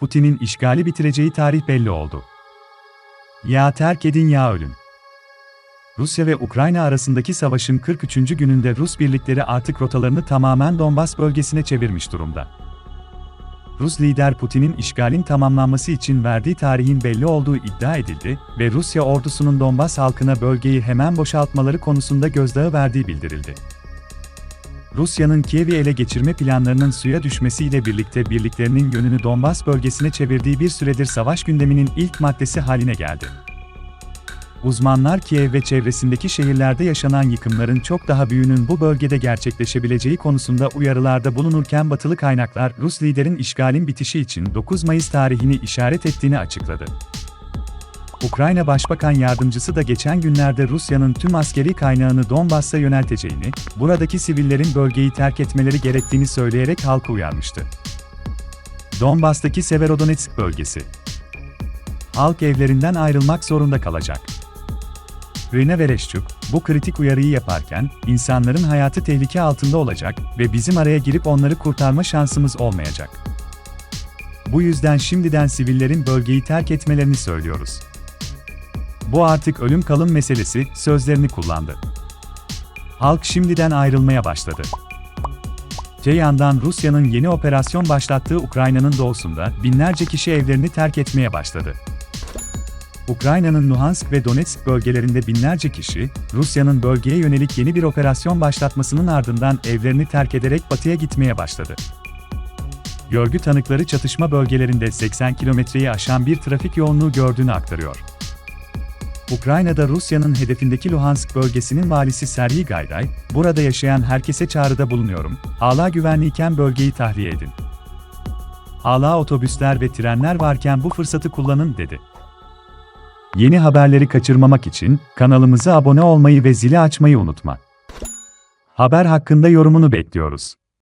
Putin'in işgali bitireceği tarih belli oldu. Ya terk edin ya ölün. Rusya ve Ukrayna arasındaki savaşın 43. gününde Rus birlikleri artık rotalarını tamamen Donbas bölgesine çevirmiş durumda. Rus lider Putin'in işgalin tamamlanması için verdiği tarihin belli olduğu iddia edildi ve Rusya ordusunun Donbas halkına bölgeyi hemen boşaltmaları konusunda gözdağı verdiği bildirildi. Rusya'nın Kiev'i ele geçirme planlarının suya düşmesiyle birlikte birliklerinin yönünü Donbas bölgesine çevirdiği bir süredir savaş gündeminin ilk maddesi haline geldi. Uzmanlar Kiev ve çevresindeki şehirlerde yaşanan yıkımların çok daha büyüğünün bu bölgede gerçekleşebileceği konusunda uyarılarda bulunurken batılı kaynaklar Rus liderin işgalin bitişi için 9 Mayıs tarihini işaret ettiğini açıkladı. Ukrayna Başbakan Yardımcısı da geçen günlerde Rusya'nın tüm askeri kaynağını Donbas'a yönelteceğini, buradaki sivillerin bölgeyi terk etmeleri gerektiğini söyleyerek halkı uyarmıştı. Donbas'taki Severodonetsk bölgesi. Halk evlerinden ayrılmak zorunda kalacak. Rene Vereşçuk, bu kritik uyarıyı yaparken, insanların hayatı tehlike altında olacak ve bizim araya girip onları kurtarma şansımız olmayacak. Bu yüzden şimdiden sivillerin bölgeyi terk etmelerini söylüyoruz. Bu artık ölüm kalım meselesi, sözlerini kullandı. Halk şimdiden ayrılmaya başladı. Öte yandan Rusya'nın yeni operasyon başlattığı Ukrayna'nın doğusunda binlerce kişi evlerini terk etmeye başladı. Ukrayna'nın Luhansk ve Donetsk bölgelerinde binlerce kişi, Rusya'nın bölgeye yönelik yeni bir operasyon başlatmasının ardından evlerini terk ederek batıya gitmeye başladı. Görgü tanıkları çatışma bölgelerinde 80 kilometreyi aşan bir trafik yoğunluğu gördüğünü aktarıyor. Ukrayna'da Rusya'nın hedefindeki Luhansk bölgesinin valisi Serhiy Gayday, burada yaşayan herkese çağrıda bulunuyorum, hala güvenliyken bölgeyi tahliye edin. Hala otobüsler ve trenler varken bu fırsatı kullanın dedi. Yeni haberleri kaçırmamak için kanalımıza abone olmayı ve zili açmayı unutma. Haber hakkında yorumunu bekliyoruz.